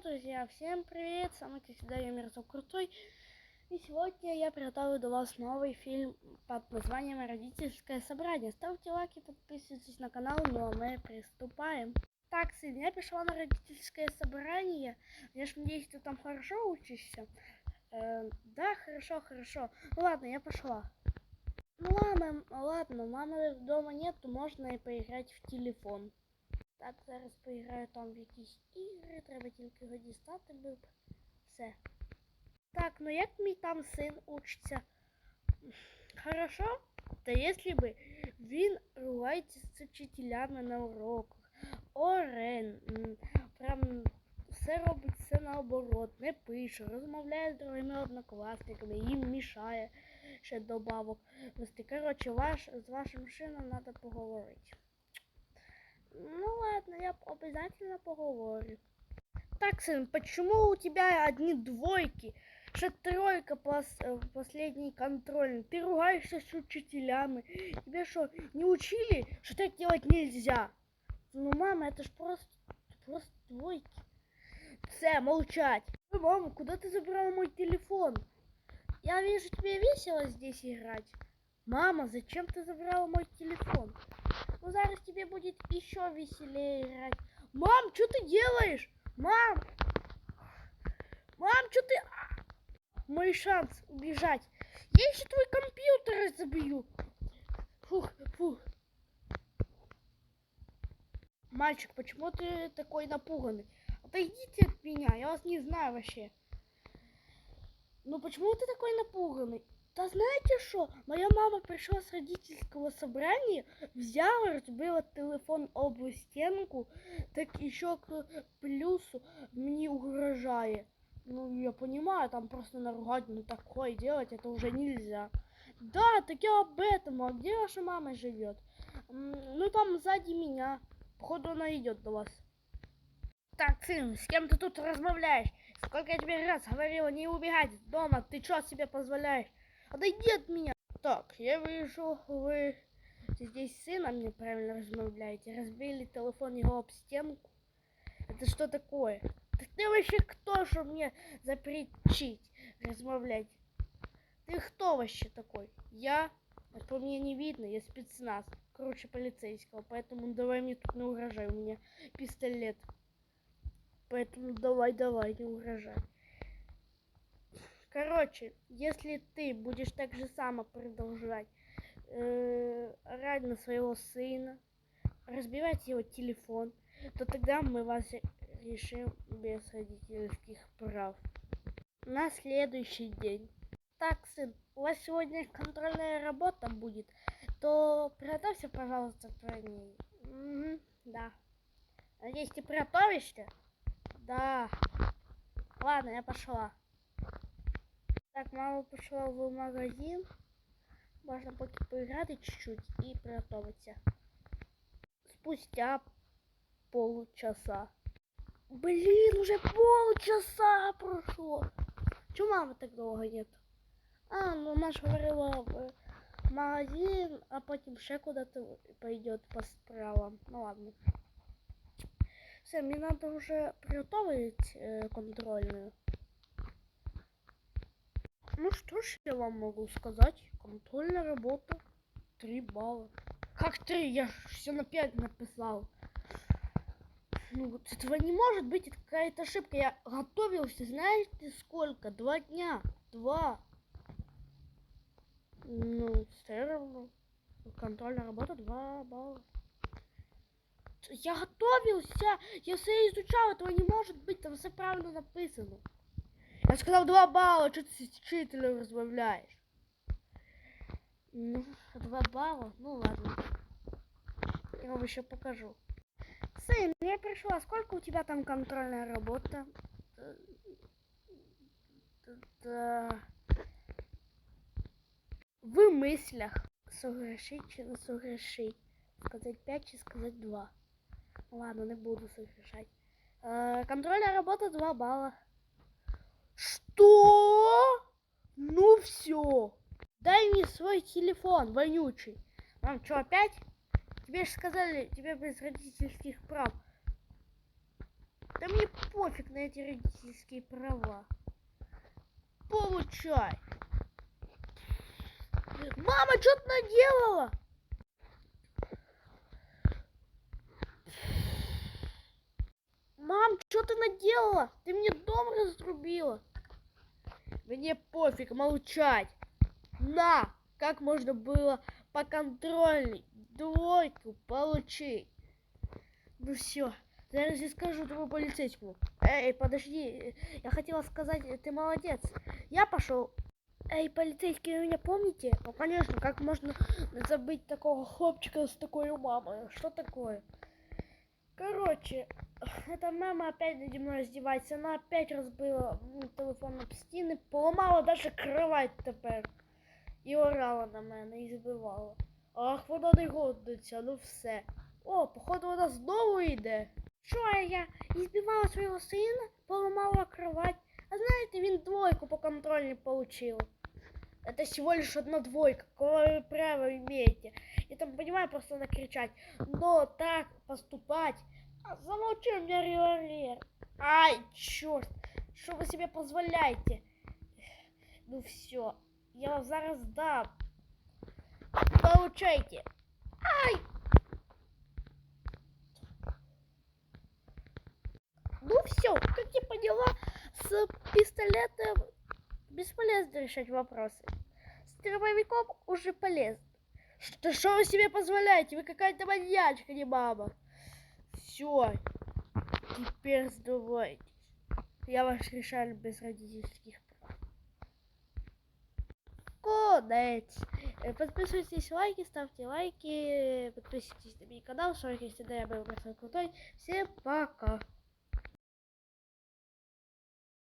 друзья, всем привет, с вами как всегда я Мирзов Крутой. И сегодня я приготовлю для вас новый фильм под названием «Родительское собрание». Ставьте лайки, подписывайтесь на канал, ну а мы приступаем. Так, сын, я пришла на родительское собрание. Я ж надеюсь, ты там хорошо учишься. Э, да, хорошо, хорошо. Ну ладно, я пошла. Ну ладно, ладно, мамы дома нету, можно и поиграть в телефон. Так, зараз поіграю там в якісь ігри, треба тільки його дістати був. Все. Так, ну як мій там син учиться? Хорошо? Та якщо би він ругається з вчителями на уроках. Орен. Прям все робить все наоборот, не пише, розмовляє з другими однокласниками, їм мішає ще добавок. Коротше, ваш, з вашим сином треба поговорити. Ну ладно, я обязательно поговорю. Так, сын, почему у тебя одни двойки? Что тройка пос, э, последний контрольный? Ты ругаешься с учителями. Тебе что, не учили, что так делать нельзя? Ну, мама, это ж просто, просто двойки. Все, молчать. Мама, куда ты забрала мой телефон? Я вижу, тебе весело здесь играть. Мама, зачем ты забрала мой телефон? Ну, зараз тебе будет еще веселее играть. Мам, что ты делаешь? Мам! Мам, что ты... Мой шанс убежать. Я еще твой компьютер забью. Фух, фух. Мальчик, почему ты такой напуганный? Отойдите от меня, я вас не знаю вообще. Ну почему ты такой напуганный? Да знаете что? Моя мама пришла с родительского собрания, взяла, разбила телефон об стенку, так еще к плюсу мне угрожает. Ну, я понимаю, там просто наругать, ну такое делать, это уже нельзя. Да, так я об этом, а где ваша мама живет? Ну, там сзади меня. Походу, она идет до вас. Так, сын, с кем ты тут размовляешь? Сколько я тебе раз говорила не убегать дома, ты что себе позволяешь? Отойди от меня. Так, я вижу, вы здесь с сыном неправильно размовляете. Разбили телефон его об стенку. Это что такое? Так ты вообще кто, что мне запретить размовлять? Ты кто вообще такой? Я? По мне не видно, я спецназ. Короче, полицейского. Поэтому давай мне тут не угрожай. У меня пистолет. Поэтому давай, давай, не угрожай. Короче, если ты будешь так же само продолжать э, орать на своего сына, разбивать его телефон, то тогда мы вас решим без родительских прав. На следующий день. Так, сын, у вас сегодня контрольная работа будет, то приготовься, пожалуйста, к ней. Мгм, да. Надеюсь, ты приготовишься? Да. Ладно, я пошла. Так, мама пішла в магазин. Можна поки поіграти чуть-чуть і приготуватися. Спустя полчаса. Блин, уже полчаса прошло. Чего мамы так долго нет? А, ну она ж говорила в магазин, а потом ще куда-то пойдет по справам. Ну ладно. Все, мне надо уже приготовить э, контрольную. Ну что ж я вам могу сказать? Контрольная работа. Три балла. Как три? Я все на пять написал. Ну вот этого не может быть. Это какая-то ошибка. Я готовился, знаете, сколько? Два дня. Два. Ну, все равно. Контрольная работа два балла. Я готовился. Я все изучал. Этого не может быть. Там все правильно написано. Я сказал два балла, что ты с учителем разбавляешь? Ну, два балла, ну ладно. Я вам еще покажу. Сын, я пришла. Сколько у тебя там контрольная работа? В мыслях. Согрешить чи не согрешить? Сказать 5 чи сказать 2. Ладно, не буду согрешать. Э, контрольная работа 2 балла. Что? Ну все. Дай мне свой телефон, вонючий. Вам что, опять? Тебе же сказали, тебе без родительских прав. Да мне пофиг на эти родительские права. Получай. Мама, что ты наделала? Мам, что ты наделала? Ты мне дом разрубила. Мне пофиг молчать. На! Как можно было по контрольной двойку получить? Ну все, зараз я скажу твоему полицейскому. Эй, подожди, я хотела сказать, ты молодец. Я пошел. Эй, полицейский, вы меня помните? Ну, конечно, как можно забыть такого хлопчика с такой мамой? Что такое? Короче, эта мама опять надо мной издевается. Она опять разбила м, телефон об стіни, поламала даже кровать тепер. І орала на мене, і збивала. Ах, вона не годиться, ну все. О, походу вона знову йде. Що я? І збивала свого сина, поламала кровать. А знаєте, він двойку по контрольній получил. Это всего лишь одна двойка. Какое вы право имеете? Я там понимаю, просто накричать. Но так поступать. А замолчи, у меня револьвер. Ай, черт. Что вы себе позволяете? Ну все. Я вам зараз дам. Получайте. Ай! Ну все, как я поняла, с пистолетом бесполезно решать вопросы. С дробовиком уже полезно. Что, что вы себе позволяете? Вы какая-то маньячка, не мама. Все. Теперь сдувайтесь. Я ваш решаю без родительских прав. Конец. Э, Подписывайтесь, лайки, ставьте лайки, подписывайтесь на мой канал, что если всегда я был крутой. Всем пока.